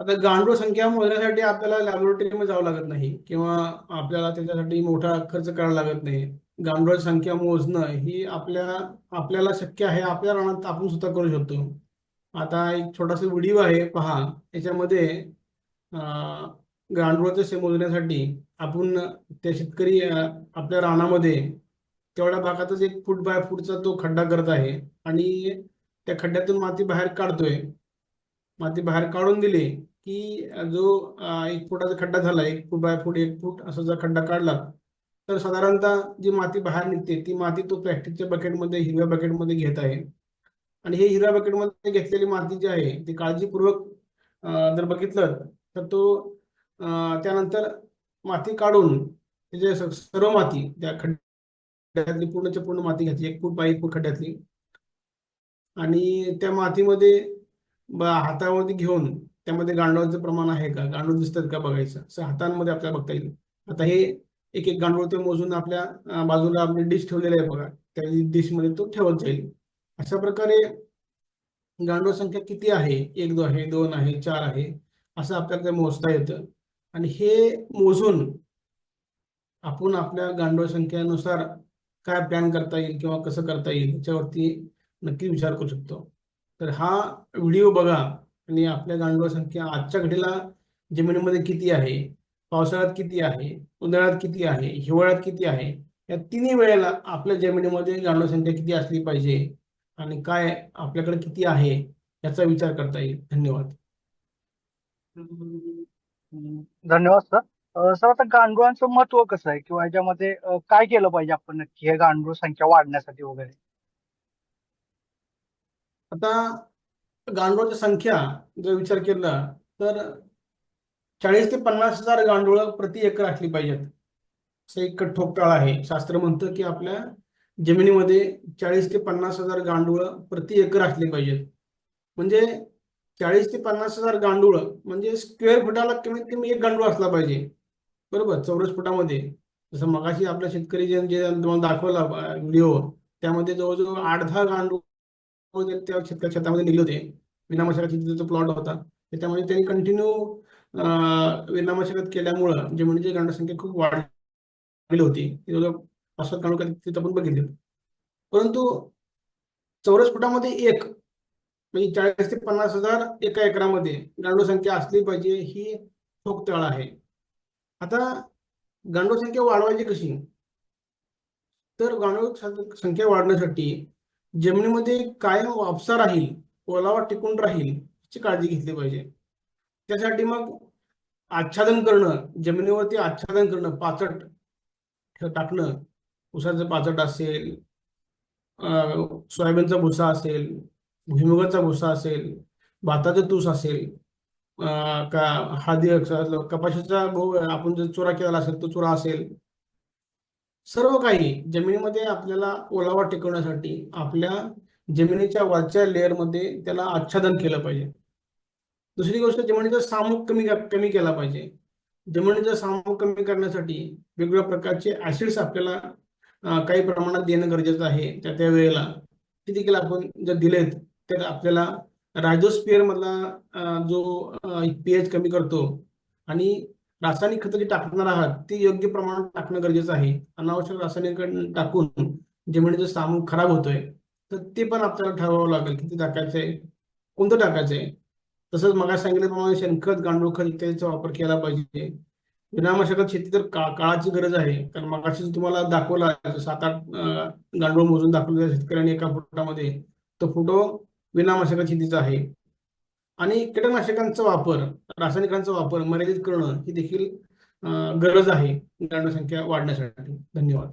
आता गांडूळ संख्या मोजण्यासाठी आपल्याला लॅबोरेटरीमध्ये जावं लागत नाही किंवा आपल्याला त्याच्यासाठी मोठा खर्च करावा लागत नाही. गांडूळ संख्या मोजणं ही आपल्या आपल्याला शक्य आहे आपल्या रानात आपण सुद्धा करू शकतो. आता एक छोटासा व्हिडिओ आहे पहा. याच्यामध्ये अं, गांडूळाचं मोजण्यासाठी आपण त्या शेतकरी आपल्या रानामध्ये तेवढ्या भागातच एक फूट बाय फूटचा तो खड्डा करत आहे आणि त्या खड्ड्यातून माती बाहेर काढतोय. माती बाहेर काढून दिली की जो एक फुटाचा खड्डा झाला एक फूट बाय फूट एक फूट असा जर खड्डा काढला तर साधारणतः जी माती बाहेर निघते ती माती तो प्लॅस्टिकच्या बकेटमध्ये हिरव्या बकेटमध्ये घेत आहे. आणि हे हिरव्या बकेटमध्ये घेतलेली माती जी आहे ती काळजीपूर्वक जर बघितलं तर तो त्यानंतर माती काढून त्याचे सर्व माती त्या खड्ड्यातली पूर्णच्या पूर्ण माती घेतली एक फूट बाय एक फूट खड्ड्यातली. आणि त्या मातीमध्ये हातामध्ये घेऊन त्यामध्ये गांडूळाचं प्रमाण आहे का? गांडूळ दिसतात का बघायचं? असं हातांमध्ये आपल्याला बघता येईल. आता हे एक एक गांडूळ ते मोजून आपल्या बाजूला आपली डिश ठेवलेली आहे बघा. त्या डिशमध्ये तो ठेवत जाईल. अशा प्रकारे गांडूळ संख्या किती आहे? एक दो आहे दोन आहे चार आहे असं आपल्याला मोजता येतं. आणि हे मोजून आपण आपल्या गांडूळ संख्येनुसार काय प्लॅन करता येईल किंवा कसं करता येईल याच्यावरती नक्की विचार करू शकतो. तर हा व्हिडिओ बघा. आणि आपल्या गांडूळ संख्या आजच्या घडीला जमिनीमध्ये किती आहे? पावसाळ्यात किती आहे? उन्हाळ्यात किती आहे? हिवाळ्यात किती आहे? या तिन्ही वेळेला आपल्या जमिनीमध्ये गांडूळ संख्या किती असली पाहिजे? आणि काय आपल्याकडे किती आहे? याचा विचार करता येईल. धन्यवाद. धन्यवाद सर. सर आता गांडुळांचं महत्त्व कसं आहे? किंवा याच्यामध्ये काय केलं पाहिजे आपण नक्की हे गांडूळ संख्या वाढण्यासाठी वगैरे? आता गांडूळाची संख्या जर विचार केला तर चाळीस ते पन्नास हजार गांडूळ प्रति एकर असली पाहिजेत. असं एक ठोकताळ आहे. शास्त्र म्हणतं की आपल्या जमिनीमध्ये चाळीस ते पन्नास हजार गांडूळ प्रति एकर असली पाहिजेत. म्हणजे चाळीस ते पन्नास हजार गांडूळ म्हणजे स्क्वेअर फुटाला कमीत कमी एक गांडूळ असला पाहिजे. बरोबर? चौरस फुटामध्ये. जसं मगाशी आपल्या शेतकरी जे तुम्हाला दाखवला व्हिडिओ त्यामध्ये जवळजवळ आठ दहा गांडूळ त्या शेतकऱ्या शेतामध्ये निघले होते. विनामशागत शेतीचा प्लॉट होता त्याच्यामध्ये त्यांनी कंटिन्यू विनामशागत केल्यामुळं जमिनीची म्हणजे गांडूळ खूप वाढली होती पाच सात तिथं पण बघितले. परंतु चौरस फुटामध्ये एक म्हणजे चाळीस ते पन्नास हजार एका एकरामध्ये गांडूळ संख्या असली पाहिजे ही ठोकतळ आहे. आता गांडूळ संख्या वाढवायची कशी? तर गांडूळ संख्या वाढण्यासाठी जमिनीमध्ये कायम वापसा राहील ओलावा टिकून राहील याची काळजी घेतली पाहिजे. त्यासाठी मग आच्छादन करणं जमिनीवरती आच्छादन करणं पाचट टाकणं ऊसाचं पाचट असेल सोयाबीनचा भुसा असेल भुईमुगाचा भुसा असेल भाताचं तूस असेल का हळदी कपाशीचा गहू आपण जर चुरा केलेला असेल तो चुरा असेल सर्व काही जमिनीमध्ये आपल्याला ओलावा टिकवण्यासाठी आपल्या जमिनीच्या वरच्या लेअरमध्ये त्याला आच्छादन केलं पाहिजे. दुसरी गोष्ट जमिनीचा सामूक कमी कमी केला पाहिजे. जमिनीचा सामूक कमी करण्यासाठी वेगवेगळ्या प्रकारचे ऍसिड्स आपल्याला काही प्रमाणात देणं गरजेचं आहे. त्या त्या वेळेला ते देखील आपण जर दिलेत तर आपल्याला रायझोस्पिअर मधला जो पीएच कमी करतो आणि रासायनिक खतं जी टाकणार आहात ती योग्य प्रमाणात टाकणं गरजेचं आहे. अनावश्यक रासायनिक टाकून जमिनीचं म्हणजे सामूहिक खराब होतोय तर ते पण आपल्याला ठरवावं लागेल किती टाकायचंय कोणतं टाकायचंय. तसंच मग सांगितल्याप्रमाणे शेणखत गांडूळ खत इत्यादीचा वापर केला पाहिजे. विनामशागत शेती तर का काळाची गरज आहे. कारण मगाशी तुम्हाला दाखवला सात आठ गांडूळ मोजून दाखवलेल्या शेतकऱ्यांनी एका फुटामध्ये तो फोटो विनामशागत शेतीचा आहे. आणि कीटकनाशकांचा वापर रासायनिकांचा वापर मर्यादित करणं ही देखील गरज आहे. गांडूळ संख्या वाढण्यासाठी. धन्यवाद.